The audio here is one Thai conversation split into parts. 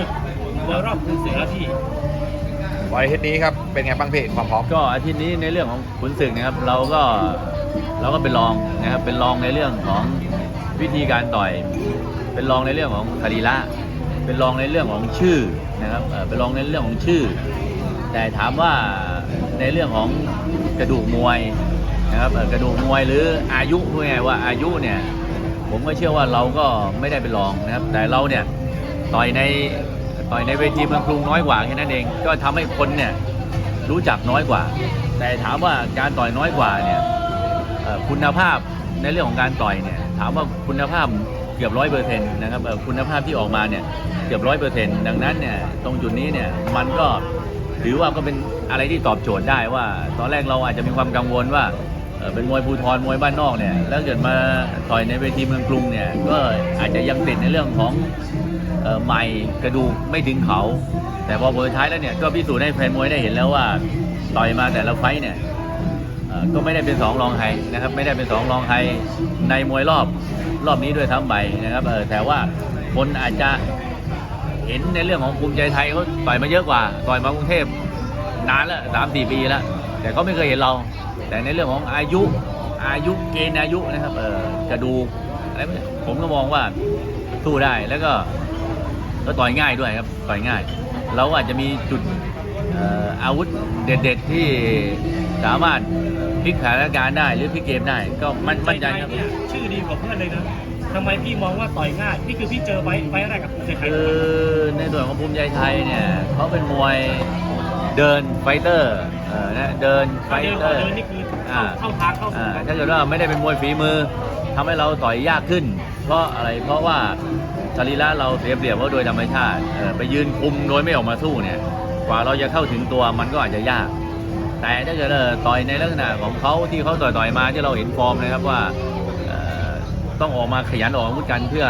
ศึกเวอร์รอบคุณเสือที่ วันอาทิตย์นี้ครับ เป็นไงบ้างพี่ความพร้อม ก็อาทิตย์นี้ในเรื่องของขุนศึกนะครับ เราก็เราก็เป็นรองนะครับเป็นรองในเรื่องของวิธีการต่อย เป็นรองในเรื่องของคดีละเป็นรองในเรื่องของชื่อนะครับเอ่อเป็นรองในเรื่องของชื่อ แต่ถามว่าในเรื่องของกระดูกมวยนะครับเอ่อกระดูกมวยหรืออายุพูดง่ายๆว่าอายุเนี่ยผมก็เชื่อว่าเราก็ไม่ได้เป็นรองนะครับ แต่เราเนี่ย ต่อยในต่อยในเวทีเมืองกรุงน้อยกว่าแค่นั้นเอง ก็ทำให้คนเนี่ยรู้จักน้อยกว่า แต่ถามว่าการต่อยน้อยกว่าเนี่ยคุณภาพในเรื่องของการต่อยเนี่ยถามว่าคุณภาพเกือบร้อยเปอร์เซ็นต์นะครับคุณภาพที่ออกมาเนี่ยเกือบร้อยเปอร์เซ็นต์ดังนั้นเนี่ยตรงจุดนี้เนี่ยมันก็ถือว่าก็เป็นอะไรที่ตอบโจทย์ได้ว่า ตอนแรกเราอาจจะมีความกังวลว่าเป็นมวยภูทรมวยบ้านนอกเนี่ยแล้วเกิดมาต่อยในเวทีเมืองกรุงเนี่ยก็อาจจะยังติดในเรื่องของ ใหม่กระดูกไม่ถึงเขา แต่พอผลสุดท้ายแล้วเนี่ยก็พิสูจน์ให้แฟนมวยได้เห็นแล้วว่าต่อยมาแต่ละไฟเนี่ยก็ไม่ได้เป็นสองรองใครนะครับไม่ได้เป็นสองรองใครในมวยรอบรอบนี้ด้วยทั้งใบนะครับเออแต่ว่าคนอาจจะเห็นในเรื่องของภูมิใจไทยเขาต่อยมาเยอะกว่าต่อยมากรุงเทพนานแล้วสามสี่ปีแล้วแต่เขาไม่เคยเห็นเรา แต่ในเรื่องของอายุอายุเกณฑ์อายุนะครับเออกระดูกอะไรผมก็มองว่าสู้ได้แล้วก็ ก็ต่อยง่ายด้วยครับต่อยง่าย เราอาจจะมีจุดเอ่ออาวุธเด็ด ๆ ที่สามารถพลิกสถานการณ์ได้หรือพลิกเกมได้ ก็มั่นมั่นใจครับเนี่ยชื่อดีกว่าเพื่อนเลยนะทำไมพี่มองว่าต่อยง่ายนี่คือพี่เจอไว้ไว้อะไรกับคุณเสือไทยคือในส่วนของภูมิใจไทยเนี่ยเขาเป็นมวย เดินไฟเตอร์เออนะเดินไฟเดินเตต่ออร์ เดินนี่คือเข้าอ่า เข้าทางเข้าสู่อ่ากันถ้าเกิดว่าไม่ได้เป็นมวยฝีมือทำให้เราต่อยยากขึ้น เพราะอะไรเพราะว่าสรีระเราเสียเปรียบว่าโดยธรรมชาติเออไปยืนคุมโดยไม่ออกมาสู้เนี่ยกว่าเราจะเข้าถึงตัวมันก็อาจจะยาก แต่ถ้าเกิดเออต่อยในลักษณะของเขาที่เขาต่อยต่อยๆมาที่เราเห็นฟอร์มนะครับว่าเอ่อต้องออกมาขยันออกอาวุธกันเพื่อ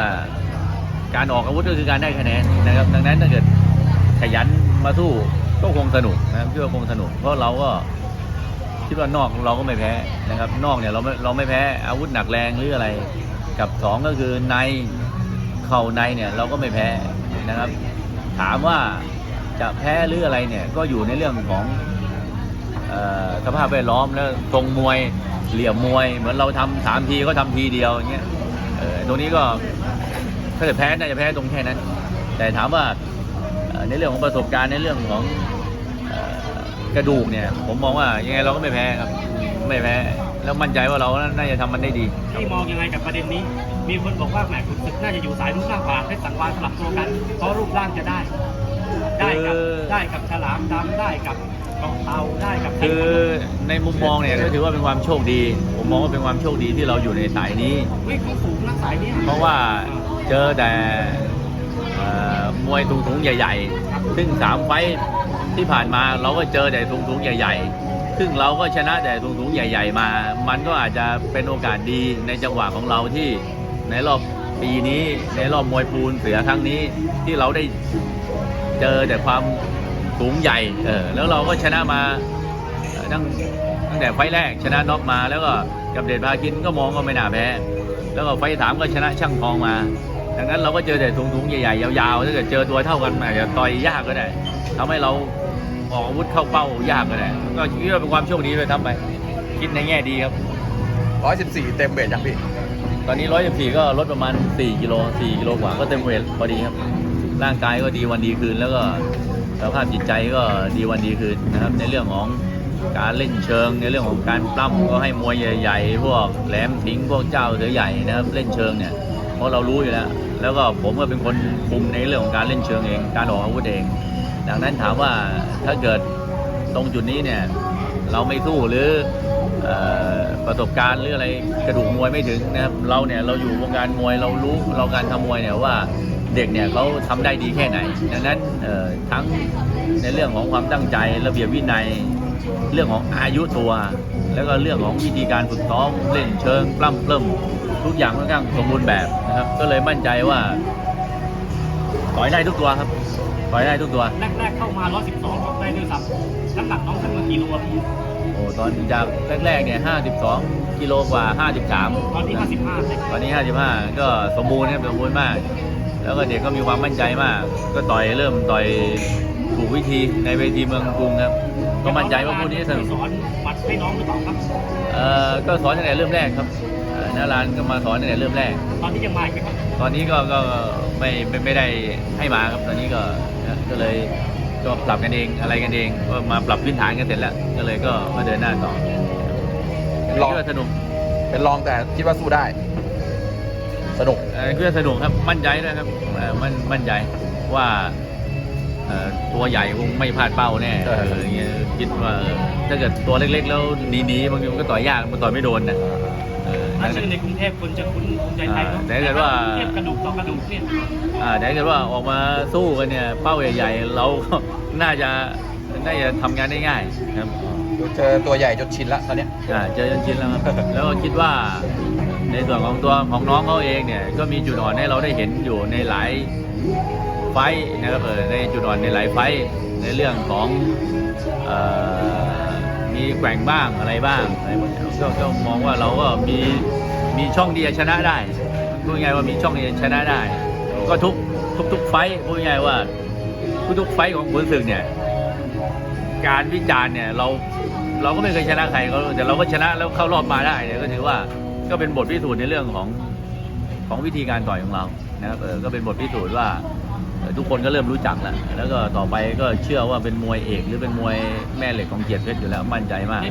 การออกอาวุธก็คือการได้คะแนนนะครับ ดังนั้นถ้าเกิดขยันมาสู้ ก็คงสนุกนะครับเชื่อว่าคงสนุก เพราะเราก็คิดว่านอกเราก็ไม่แพ้นะครับ นอกเนี่ยเราไม่เราไม่แพ้อาวุธหนักแรงหรืออะไร กับสองก็คือในเข่าในเนี่ยเราก็ไม่แพ้นะครับ ถามว่าจะแพ้หรืออะไรเนี่ยก็อยู่ในเรื่องของสภาพแวดล้อมแล้วตรงมวยเหลี่ยมมวย เหมือนเราทำสามทีก็ทำทีเดียวอย่างเงี้ยตรงนี้ก็ถ้าเกิดแพ้น่าจะแพ้ตรงแค่นั้น แต่ถามว่าในเรื่องของประสบการณ์ในเรื่องของ กระดูกเนี่ย ผมมองว่ายังไงเราก็ไม่แพ้ครับ ไม่แพ้ แล้วมั่นใจว่าเราน่าจะทำมันได้ดีพี่มองยังไงกับประเด็นนี้ มีคนบอกว่าแหมคุณศึกน่าจะอยู่สายรูปร่างกว่าเพชรสังวานสลับตัวกัน เพราะรูปร่างจะได้ ได้กับคือได้กับฉลามดำได้กับกองเตาได้กับคือในมุมมองเนี่ยก็ถือว่าเป็นความโชคดี ผมมองว่าเป็นความโชคดีที่เราอยู่ในสายนี้ เฮ้ยเขาสูงนะสายเนี้ยเพราะว่าเจอแต่เอ่อมวยถุงๆใหญ่ ๆ ซึ่งสามไฟท์ ที่ผ่านมาเราก็เจอแต่ถุงๆใหญ่ ๆ ซึ่งเราก็ชนะแต่ถุงๆใหญ่ ๆ มา มันก็อาจจะเป็นโอกาสดีในจังหวะของเราที่ในรอบปีนี้ในรอบมวยปูนเสือครั้งนี้ที่เราได้เจอแต่ความสูงใหญ่เออแล้วเราก็ชนะมาตั้งตั้งแต่ไฟแรกชนะน็อกมา แล้วก็กับเดชพาคินก็มองก็ไม่น่าแพ้ แล้วก็ไฟสามก็ชนะช่างทองมาดังนั้นเราก็เจอแต่ถุงๆใหญ่ๆยาวๆถ้าเกิดเจอตัวเท่ากันอาจจะต่อยยากก็ได้ทำให้เรา ออกอาวุธเข้าเป้ายากก็ได้ก็คิดว่าเป็นความโชคดีไปทำไป คิดในแง่ดีครับ 114 เต็มเวทยังพี่ ตอนนี้ 114 ก็ลดประมาณ 4 กิโล 4 กิโลกว่าก็เต็มเวทพอดีครับ ร่างกายก็ดีวันดีคืน แล้วก็สภาพจิตใจก็ดีวันดีคืนนะครับ ในเรื่องของการเล่นเชิง ในเรื่องของการปล้ำก็ให้มวยใหญ่ ๆ พวกแหลมทิ้งพวกเจ้าเสือใหญ่นะครับเล่นเชิงเนี่ยเพราะเรารู้อยู่แล้ว แล้วก็ผมก็เป็นคนคุมในเรื่องของการเล่นเชิงเอง การออกอาวุธเอง ดังนั้นถามว่าถ้าเกิดตรงจุดนี้เนี่ยเราไม่สู้หรืออประสบการณ์หรืออะไรกระดูกมวยไม่ถึงนะครับเราเนี่ยเราอยู่วงการมวยเรารู้เราการทำมวยเนี่ยว่าเด็กเนี่ยเขาทำได้ดีแค่ไหน ดังนั้นทั้งในเรื่องของความตั้งใจระเบียบวินัย เรื่องของอายุตัว แล้วก็เรื่องของวิธีการฝึกซ้อมเล่นเชิงปล้ำเพิ่มทุกอย่างค่อนข้างสมบูรณ์แบบนะครับก็เลยมั่นใจว่า ต่อยได้ทุกตัวครับ ต่อยได้ทุกตัว แรกๆเข้ามา 112ของได้ด้วยซ้ำน้ำหนักน้องขึ้นมากี่โลพี่ โอ้ตอนจากแรกๆเนี่ย52กิโลกว่า 53 ตอนนี้ 55เสร็จตอนนี้ 55 ก็สมบูรณ์นะครับสมบูรณ์มาก แล้วก็เด็กก็มีความมั่นใจมาก ก็ต่อยเริ่มต่อยถูกวิธีในเวทีเมืองกรุงครับ ก็มั่นใจว่าคู่นี้สนุก สอนหมัดให้น้องหรือเปล่าครับ เอ่อก็สอนตั้งแต่เริ่มแรกครับ เอ่อนาลานก็มาสอนตั้งแต่เริ่มแรก ตอนนี้ยังมาอีกไหมครับตอนนี้ก็ก็ไม่ไม่ไม่ได้ให้มาครับ ตอนนี้ก็ก็เลยก็ปรับกันเองอะไรกันเองก็มาปรับพื้นฐานกันเสร็จแล้ว ก็เลยก็มาเดินหน้าต่อเป็นรองคิดว่าสนุกเป็นรองแต่คิดว่าสู้ได้ สนุกเอ่อคิดว่าสนุกครับมั่นใจด้วยครับเอ่อมั่นมั่นใจว่าเอ่อตัวใหญ่คงไม่พลาดเป้าแน่เออเอออย่างเงี้ยคิดว่าเออถ้าเกิดตัวเล็ก ๆ แล้วหนีๆบางทีมันก็ต่อยยากมันต่อยไม่โดนนะ เออถ้านั่นชื่อในกรุงเทพคนจะคุ้นภูมิใจไทยเนอะอ่าแต่ถ้าเกิดว่าเทียบกระดูกต่อกระดูกเนี่ยอ่าแต่ถ้าเกิดว่าออกมาสู้กันเนี่ย เป้าใหญ่ๆ เราก็ น่าจะน่าจะทำงานได้ง่ายครับเจอตัวใหญ่จนชินละตอนเนี้ย อ่าเจอจนชินแล้วครับแล้วก็คิดว่าในส่วนของตัวของน้องเขาเองเนี่ย ก็มีจุดอ่อนให้เราได้เห็นอยู่ในหลายไฟท์นะครับเออในจุดอ่อนในหลายไฟท์ในเรื่องของเอ่อ มีแกว่งบ้างอะไรบ้างอะไรพวกนี้ก็ก็มองว่าเราก็มีมีช่องที่จะชนะได้พูดง่ายว่ามีช่องที่จะชนะได้ ก็ทุกทุกทุกไฟท์พูดง่ายว่าทุกทุกไฟท์ของขุนศึกเนี่ย การวิจารณ์เนี่ยเราเราก็ไม่เคยชนะใครเขาแต่เราก็ชนะแล้วเข้ารอบมาได้เนี่ยก็ถือว่าก็เป็นบทพิสูจน์ในเรื่องของของวิธีการต่อยของเรานะครับเออก็เป็นบทพิสูจน์ว่า ทุกคนก็เริ่มรู้จักแล้ว แล้วก็ต่อไปก็เชื่อว่าเป็นมวยเอกหรือเป็นมวยแม่เหล็กของเกียรติเพชรอยู่แล้วมั่นใจมาก